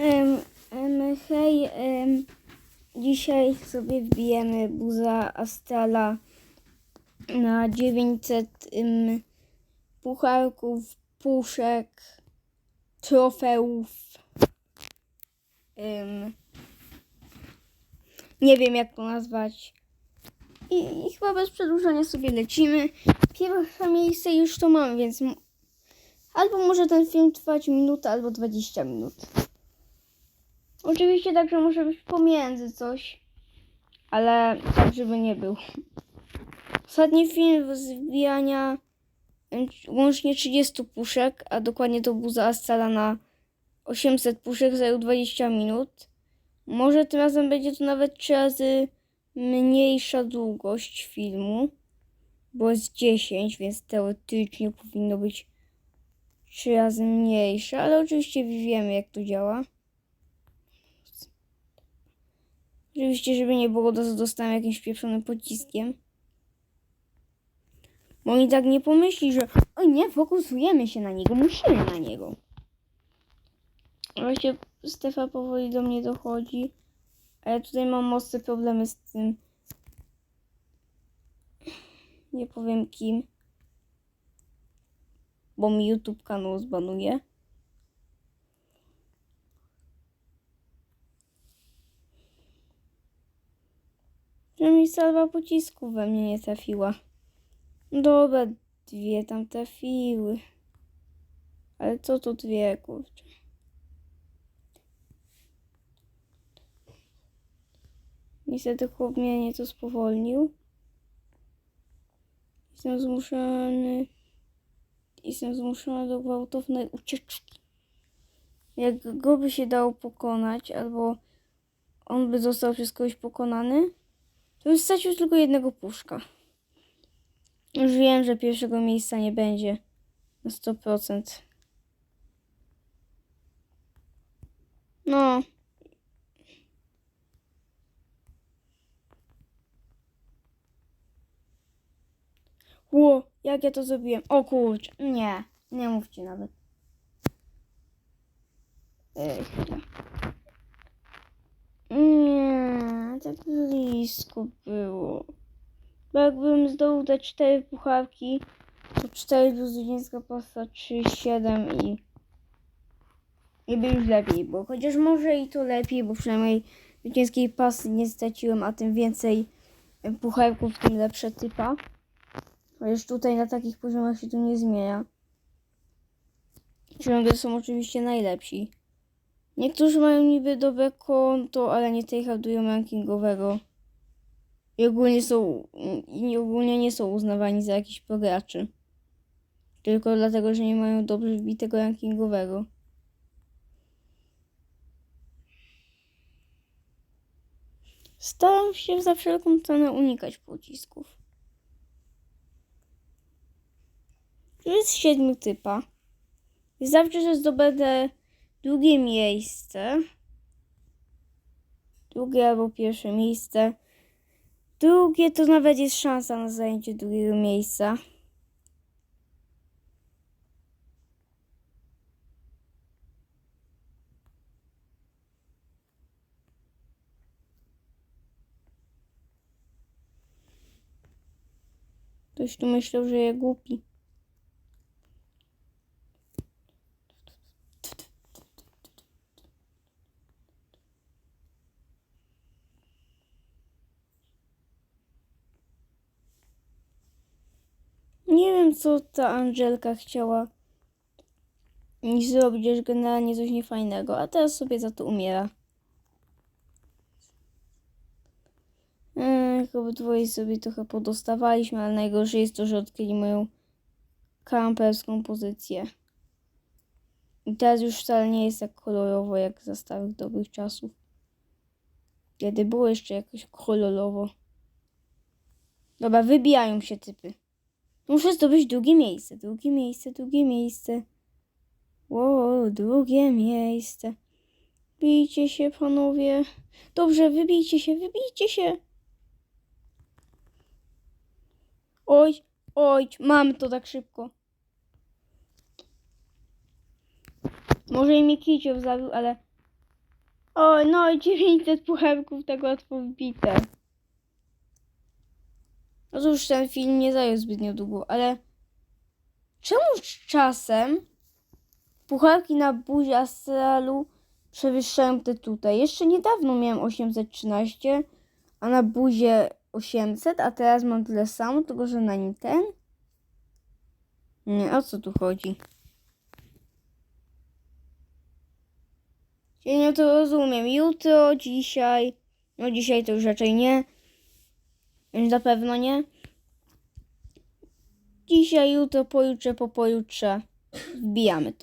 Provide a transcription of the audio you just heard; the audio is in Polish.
Em, em, hej, em, dzisiaj sobie wbijemy buza Astrala na 900 em, pucharków, puszek, trofeów. Em, nie wiem jak to nazwać. I, I chyba bez przedłużania sobie lecimy. Pierwsze miejsce już to mamy, więc albo może ten film trwać minutę, albo 20 minut. Oczywiście także może być pomiędzy coś, ale tak, żeby nie był. Ostatni film z wbijania em, łącznie 30 puszek, a dokładnie to buza Astrala na 800 puszek zajął 20 minut. Może tym razem będzie to nawet 3 razy mniejsza długość filmu, bo jest 10, więc teoretycznie powinno być 3 razy mniejsze, ale oczywiście wiemy jak to działa. Oczywiście, żeby nie było, dostałem jakimś pieprzonym pociskiem. Bo oni tak nie pomyśli, że o nie, fokusujemy się na niego, musimy na niego. Właśnie Stefa powoli do mnie dochodzi, a ja tutaj mam mocne problemy z tym. Nie powiem kim. Bo mi YouTube kanał zbanuje. Że mi salwa pocisków we mnie nie trafiła. Dobra, dwie tam trafiły. Ale co to dwie, kurczę. Niestety chłop mnie nieco spowolnił. Jestem zmuszony... Jestem zmuszona do gwałtownej ucieczki. Jak go by się dało pokonać, albo on by został przez kogoś pokonany, bym stracił tylko jednego puszka. Już wiem, że pierwszego miejsca nie będzie na 100%. No. Ło, jak ja to zrobiłem? O kurczę, nie, nie mówcie nawet. Ej, chwila. Nie, tak blisko było. Bo jakbym zdobył te cztery pucharki, to 4 do zwycięska pasa 3, 7 i... I by już lepiej było. Chociaż może i to lepiej, bo przynajmniej zwycięskiej pasy nie straciłem, a tym więcej pucharków, tym lepsze typa. Chociaż tutaj na takich poziomach się to nie zmienia. Ciągle są oczywiście najlepsi. Niektórzy mają niby dobre konto, ale nie tryhardują rankingowego. I ogólnie są, i ogólnie nie są uznawani za jakichś pograczy. Tylko dlatego, że nie mają dobrze wbitego rankingowego. Staram się za wszelką cenę unikać pocisków. Tu jest siedmiu typa. Zawsze, że zdobędę drugie miejsce. Drugie albo pierwsze miejsce. Drugie to nawet jest szansa na zajęcie drugiego miejsca. Ktoś tu myślał, że ja głupi. Nie wiem, co ta Angelka chciała mi zrobić, że generalnie coś niefajnego, a teraz sobie za to umiera. Eee, obydwoje sobie trochę podostawaliśmy, ale najgorsze jest to, że odkryli moją kamperską pozycję. I teraz już wcale nie jest tak kolorowo jak za starych dobrych czasów. Kiedy było jeszcze jakoś kolorowo. Dobra, wybijają się typy. Muszę zdobyć drugie miejsce, drugie miejsce, drugie miejsce. Wow, drugie miejsce. Bijcie się, panowie. Dobrze, wybijcie się, wybijcie się. Oj, oj, mamy to tak szybko. Może i mnie kiciow zabił, ale O, no i 900 pucharków tak łatwo wbite. No cóż, ten film nie zajął zbytnio długo, ale czemu czasem pucharki na buzi astralu przewyższają te tutaj? Jeszcze niedawno miałem 813, a na buzie 800, a teraz mam tyle samo, tylko że na nim ten? Nie, o co tu chodzi? Ja nie to rozumiem. Jutro, dzisiaj. No dzisiaj to już raczej nie. Na pewno nie. Dzisiaj, jutro, pojutrze, po pojutrze. Wbijamy to.